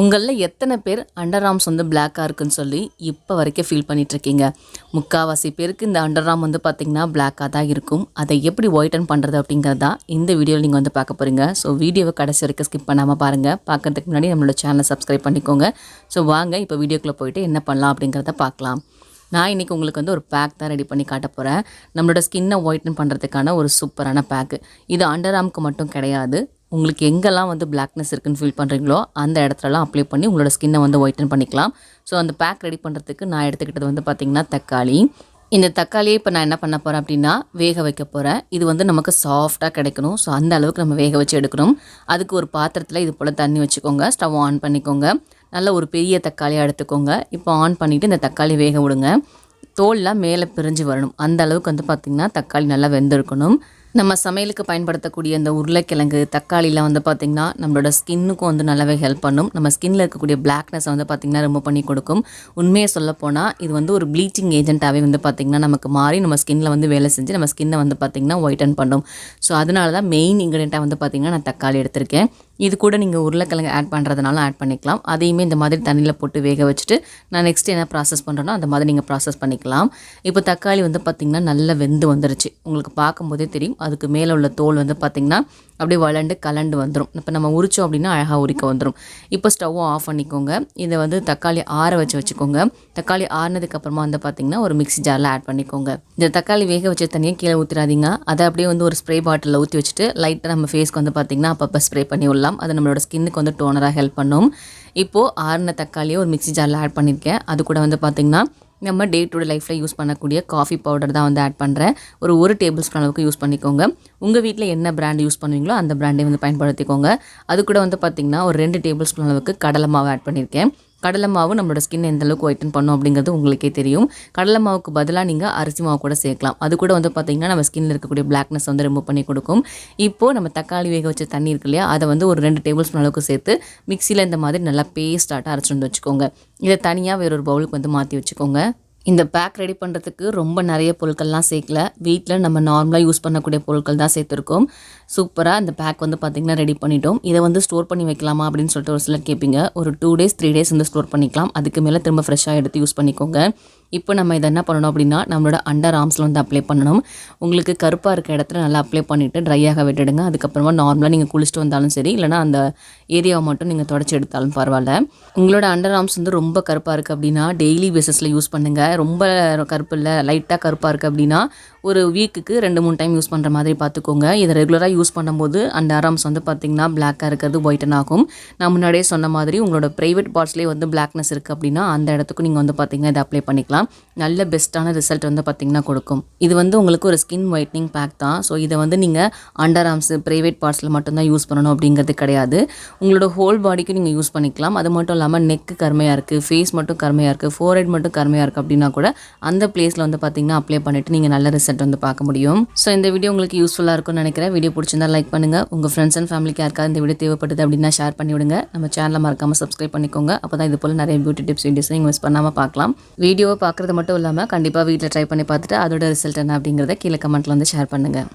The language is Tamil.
உங்களில் எத்தனை பேர் அண்டர் ஆர்ம்ஸ் வந்து பிளாக்காக இருக்குன்னு சொல்லி இப்போ வரைக்கும் ஃபீல் பண்ணிகிட்ருக்கீங்க முக்கால்வாசி பேருக்கு இந்த அண்டர் ஆர்ம் வந்து பார்த்திங்கன்னா பிளாக்காக தான் இருக்கும். அதை எப்படி ஒயிட்டன் பண்ணுறது அப்படிங்கிறது தான் இந்த வீடியோவில் நீங்கள் வந்து பார்க்க போகிறீங்க ஸோ வீடியோவை கடைசி வரைக்கும் ஸ்கிப் பண்ணாமல் பாருங்கள் பார்க்கறதுக்கு முன்னாடி நம்மளோட சேனலை சப்ஸ்கிரைப் பண்ணிக்கோங்க. ஸோ வாங்க இப்போ வீடியோக்குள்ளே போயிட்டு என்ன பண்ணலாம் அப்படிங்கிறத பார்க்கலாம். நான் இன்றைக்கி உங்களுக்கு வந்து ஒரு பேக் தான் ரெடி பண்ணி காட்ட போகிறேன் நம்மளோட ஸ்கின்னை ஒயிட்டன் பண்ணுறதுக்கான ஒரு சூப்பரான பேக்கு இது அண்டர் ஆம்க்கு மட்டும் கிடையாது. உங்களுக்கு எங்கெல்லாம் வந்து பிளாக்னஸ் இருக்குன்னு ஃபீல் பண்ணுறீங்களோ அந்த இடத்துலலாம் அப்ளை பண்ணி உங்களோட ஸ்கின்னை வந்து ஒயிட்டன் பண்ணிக்கலாம். ஸோ அந்த பேக் ரெடி பண்ணுறதுக்கு நான் எடுத்துக்கிட்டது வந்து பார்த்திங்கன்னா தக்காளி. இந்த தக்காளியை இப்போ நான் என்ன பண்ண போகிறேன் அப்படின்னா வேக வைக்க போகிறேன் இது வந்து நமக்கு சாஃப்டாக கிடைக்கணும். ஸோ அந்த அளவுக்கு நம்ம வேக வச்சு எடுக்கணும். அதுக்கு ஒரு பாத்திரத்தில் இது போல் தண்ணி வச்சுக்கோங்க. ஸ்டவ் ஆன் பண்ணிக்கோங்க. நல்ல ஒரு பெரிய தக்காளியாக எடுத்துக்கோங்க. இப்போ ஆன் பண்ணிவிட்டு இந்த தக்காளி வேக விடுங்க. தோல்லாம் மேலே பிரிஞ்சு வரணும். அந்த அளவுக்கு வந்து பார்த்திங்கன்னா தக்காளி நல்லா வெந்திருக்கணும். நம்ம சமையலுக்கு பயன்படுத்தக்கூடிய இந்த உருளைக்கிழங்கு தக்காளிலாம் வந்து பார்த்திங்கன்னா நம்மளோட ஸ்கின்னுக்கும் வந்து நல்லாவே ஹெல்ப் பண்ணும். நம்ம ஸ்கின்னில் இருக்கக்கூடிய பிளாக்னஸ் வந்து பார்த்திங்கன்னா ரொம்ப பண்ணி கொடுக்கும். உண்மையை சொல்லப்போனால் இது வந்து ஒரு ப்ளீச்சிங் ஏஜென்ட்டாகவே வந்து பார்த்திங்கன்னா நமக்கு மாறி நம்ம ஸ்கின்னில் வந்து வேலை செஞ்சு நம்ம ஸ்கின்னை வந்து பார்த்திங்கன்னா ஒயிட்டன் பண்ணும். ஸோ அதனால தான் மெயின் இன்க்ரீடியண்ட்டாக வந்து பார்த்திங்கன்னா நான் தக்காளி எடுத்திருக்கேன். இது கூட நீங்கள் உருளைக்கிழங்கு ஆட் பண்ணுறதுனால ஆட் பண்ணிக்கலாம். அதையுமே இந்த மாதிரி தண்ணியில் போட்டு வேக வச்சுட்டு நான் நெக்ஸ்ட் என்ன ப்ராசஸ் பண்ணுறேனோ அந்த மாதிரி நீங்கள் ப்ராசஸ் பண்ணிக்கலாம். இப்போ தக்காளி வந்து பார்த்திங்கன்னா நல்லா வெந்து வந்துருச்சு. உங்களுக்கு பார்க்கும்போதே தெரியும். அதுக்கு மேலே உள்ள தோல் வந்து பார்த்திங்கன்னா அப்படியே வளண்டு கலண்டு வந்துடும் இப்போ நம்ம உரிச்சோம் அப்படின்னா அழகாக உரிக்க வந்துடும் இப்போ ஸ்டவ்வை ஆஃப் பண்ணிக்கோங்க. இதை வந்து தக்காளி ஆற வச்சு வச்சுக்கோங்க. தக்காளி ஆறினதுக்கு அப்புறமா வந்து பார்த்திங்கன்னா ஒரு மிக்ஸி ஜாரில் ஆட் பண்ணிக்கோங்க. இந்த தக்காளி வேக வச்ச தண்ணியை கீழே ஊற்றிடாதீங்க அதை அப்படியே வந்து ஒரு ஸ்ப்ரே பாட்டிலில் ஊற்றி வச்சுட்டு லைட்டாக நம்ம ஃபேஸ்க்கு வந்து பார்த்திங்கன்னா அப்பப்போ ஸ்ப்ரே பண்ணி விடலாம். அது நம்மளோட ஸ்கின்னுக்கு வந்து டோனராக ஹெல்ப் பண்ணும். இப்போது ஆறின தக்காளியை ஒரு மிக்ஸி ஜாரில் ஆட் பண்ணியிருக்கேன் அது கூட வந்து பார்த்திங்கன்னா நம்ம டே டு டே லைஃப்பில் யூஸ் பண்ணக்கூடிய காஃபி பவுடர் தான் வந்து ஆட் பண்ணுறேன் ஒரு ஒரு டேபிள் ஸ்பூன் அளவுக்கு யூஸ் பண்ணிக்கோங்க. உங்கள் வீட்டில் என்ன பிராண்ட் யூஸ் பண்ணுவீங்களோ அந்த பிராண்டை வந்து பயன்படுத்திக்கோங்க. அது கூட வந்து பார்த்திங்கன்னா ஒரு ரெண்டு டேபிள் ஸ்பூன் அளவுக்கு கடலை மாவு ஆட் பண்ணியிருக்கேன் கடலை மாவு நம்மளோட ஸ்கின் எந்த அளவுக்கு ஒயிட்டன் பண்ணும் அப்படிங்கிறது உங்களுக்கே தெரியும். கடலை மாவுக்கு பதிலாக நீங்கள் அரிசி மாவு கூட சேர்க்கலாம். அது கூட வந்து பார்த்திங்கன்னா நம்ம ஸ்கின்னில் இருக்கக்கூடிய பிளாக்னஸ் வந்து ரிமூவ் பண்ணி கொடுக்கும். இப்போது நம்ம தக்காளி வேக வச்ச தண்ணி இருக்கு இல்லையா அதை வந்து ஒரு ரெண்டு டேபிள் ஸ்பூன் அளவுக்கு சேர்த்து மிக்சியில் இந்த மாதிரி நல்லா பேஸ்டாட்டாக அரைச்சிட்டு வந்து வச்சுக்கோங்க. இதை தனியாக வேறொரு பவுலுக்கு வந்து மாற்றி வச்சுக்கோங்க. இந்த பேக் ரெடி பண்ணுறதுக்கு ரொம்ப நிறைய பொருட்கள்லாம் சேர்க்கல. வீட்டில் நம்ம நார்மலாக யூஸ் பண்ணக்கூடிய பொருட்கள் தான் சேர்த்துருக்கோம். சூப்பராக இந்த பேக் வந்து பார்த்திங்கன்னா ரெடி பண்ணிட்டோம். இதை வந்து ஸ்டோர் பண்ணி வைக்கலாமா அப்படின்னு சொல்லிட்டு ஒரு சிலர் கேட்பீங்க. ஒரு டூ டேஸ் த்ரீ டேஸ் வந்து ஸ்டோர் பண்ணிக்கலாம். அதுக்கு மேலே திரும்ப ஃப்ரெஷ்ஷாக எடுத்து யூஸ் பண்ணிக்கோங்க. இப்போ நம்ம இதை என்ன பண்ணணும் அப்படின்னா நம்மளோட அண்டர் ஆர்ம்ஸில் வந்து அப்ளை பண்ணணும். உங்களுக்கு கருப்பாக இருக்க இடத்துல நல்லா அப்ளை பண்ணிவிட்டு ட்ரையாக விட்டுடுங்க. அதுக்கப்புறமா நார்மலாக நீங்கள் குளிச்சுட்டு வந்தாலும் சரி இல்லைனா அந்த ஏரியாவை மட்டும் நீங்கள் தொடச்சி எடுத்தாலும் பரவாயில்ல. உங்களோட அண்டர் ஆர்ம்ஸ் வந்து ரொம்ப கருப்பாக இருக்குது அப்படின்னா டெய்லி பேசிஸில் யூஸ் பண்ணுங்கள் ரொம்ப கருப்பு இல்லை லைட்டாக கருப்பாக இருக்குது அப்படின்னா ஒரு வீக்குக்கு ரெண்டு மூணு டைம் யூஸ் பண்ணுற மாதிரி பார்த்துக்கோங்க இதை ரெகுலராக யூஸ் பண்ணும்போது அந்த அரம்ஸ் வந்து பார்த்திங்கன்னா பிளாக்காக இருக்கிறது ஒயிட்டன் ஆகும். நான் முன்னாடியே சொன்ன மாதிரி உங்களோட ப்ரைவேட் பார்ட்ஸ்லேயே வந்து பிளாக்னஸ் இருக்குது அப்படின்னா அந்த இடத்துக்கு நீங்கள் வந்து பார்த்திங்கன்னா இதை அப்ளை பண்ணிக்கலாம். நல்ல பெஸ்ட்டான ரிசல்ட் வந்து பார்த்திங்கன்னா கொடுக்கும். இது வந்து உங்களுக்கு ஒரு ஸ்கின் ஒயிட்னிங் பேக் தான். ஸோ இதை வந்து நீங்கள் அண்டர் ஆர்ம்ஸ் ப்ரைவேட் பார்ட்ஸில் மட்டும்தான் யூஸ் பண்ணணும் அப்படிங்கிறது கிடையாது. உங்களோட ஹோல் பாடிக்கும் நீங்கள் யூஸ் பண்ணிக்கலாம். அது மட்டும் இல்லாமல் நெக்கு கருமையாக இருக்குது ஃபேஸ் மட்டும் கருமையாக இருக்குது ஃபோர்ஹெட் மட்டும் கருமையாக இருக்குது அப்படின்னா கூட அந்த பிளேஸில் வந்து பார்த்திங்கன்னா அப்ளை பண்ணிவிட்டு நீங்கள் நல்ல ரிசல்ட் வந்து பார்க்க முடியும். ஸோ இந்த வீடியோ உங்களுக்கு யூஸ்ஃபுல்லாக இருக்கும்னு நினைக்கிறேன். வீடியோ பிடிச்சிருந்தா லைக் பண்ணுங்கள் உங்கள் ஃப்ரெண்ட்ஸ் அண்ட் ஃபேமிலிக்கு யாருக்காவது இந்த வீடியோ தேவைப்படுது அப்படின்னா ஷேர் பண்ணிவிடுங்க நம்ம சேனலை மறக்காமல் சப்ஸ்கிரைப் பண்ணிக்கோங்க. அப்போ தான் இது போல் நிறைய பியூட்டி டிப்ஸ் வீடியோஸ் நீங்கள் மிஸ் பண்ணாமல் பார்க்கலாம். வீடியோவை பார்க்குறது மட்டும் இல்லாமல் கண்டிப்பாக வீட்டில் ட்ரை பண்ணி பார்த்துட்டு அதோட ரிசல்ட் என்ன அப்படிங்கிறத கீழே கமெண்ட்டில் வந்து ஷேர் பண்ணுங்கள்